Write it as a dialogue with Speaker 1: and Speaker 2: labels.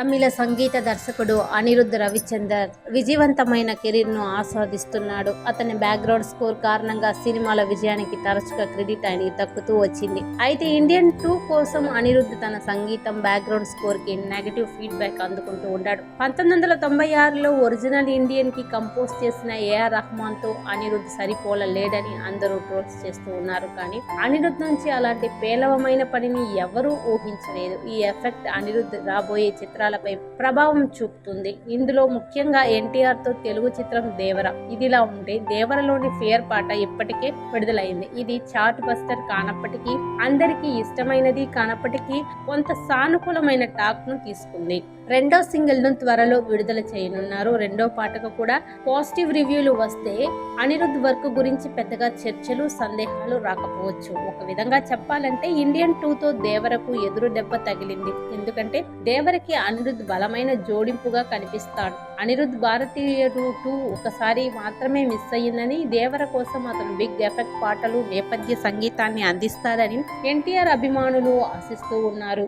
Speaker 1: తమిళ సంగీత దర్శకుడు అనిరుద్ధ్ రవిచందర్ విజయవంతమైన కెరీర్ను ఆస్వాదిస్తున్నాడు. అతని బ్యాక్గ్రౌండ్ స్కోర్ కారణంగా సినిమాల విజయానికి తరచుగా క్రెడిట్ ఆయనకి దక్కుతూ వచ్చింది. అయితే ఇండియన్ టూ కోసం అనిరుద్ధ్ తన సంగీతం బ్యాక్గ్రౌండ్ స్కోర్కి నెగటివ్ ఫీడ్బ్యాక్ అందుకుంటూ ఉన్నాడు పంతొమ్మిది వందల తొంభై ఆరులో ఒరిజినల్ ఇండియన్కి కంపోజ్ చేసిన ఏఆర్ రహమాన్తో అనిరుద్ధ్ సరిపోలలేడని అందరూ ట్రోల్స్ చేస్తూ ఉన్నారు. కానీ అనిరుద్ధ్ నుంచి అలాంటి పేలవమైన పనిని ఎవరూ ఊహించలేదు. ఈ ఎఫెక్ట్ అనిరుద్ధ్ రాబోయే చిత్రాలపై ప్రభావం చూపుతుంది. ఇందులో ముఖ్యంగా ఎన్టీఆర్తో తెలుగు చిత్రం దేవర. ఇదిలా ఉంటే దేవరలోని ఫేర్ పాట ఇప్పటికే విడుదలైంది. ఇది చార్ట్ బస్టర్ కానప్పటికీ అందరికీ ఇష్టమైనది కానప్పటికీ కొంత సానుకూలమైన టాక్ను తీసుకుంది. రెండో సింగిల్ను త్వరలో విడుదల చేయనున్నారు. రెండో పాటకు కూడా పాజిటివ్ రివ్యూలు వస్తే అనిరుద్ధ్ వర్క్ గురించి పెద్దగా చర్చలు సందేహాలు రాకపోవచ్చు. ఒక విధంగా చెప్పాలంటే ఇండియన్ టూ తో దేవరకు ఎదురు దెబ్బ తగిలింది. ఎందుకంటే దేవరకి అనిరుద్ బలమైన జోడింపుగా కనిపిస్తాడు. అనిరుద్ భారతీయుడు టూ ఒకసారి మాత్రమే మిస్ అయ్యిందని దేవర కోసం అతను బిగ్ ఎఫెక్ట్ పాటలు నేపథ్య సంగీతాన్ని అందిస్తాడని ఎన్టీఆర్ అభిమానులు ఆశిస్తూ ఉన్నారు.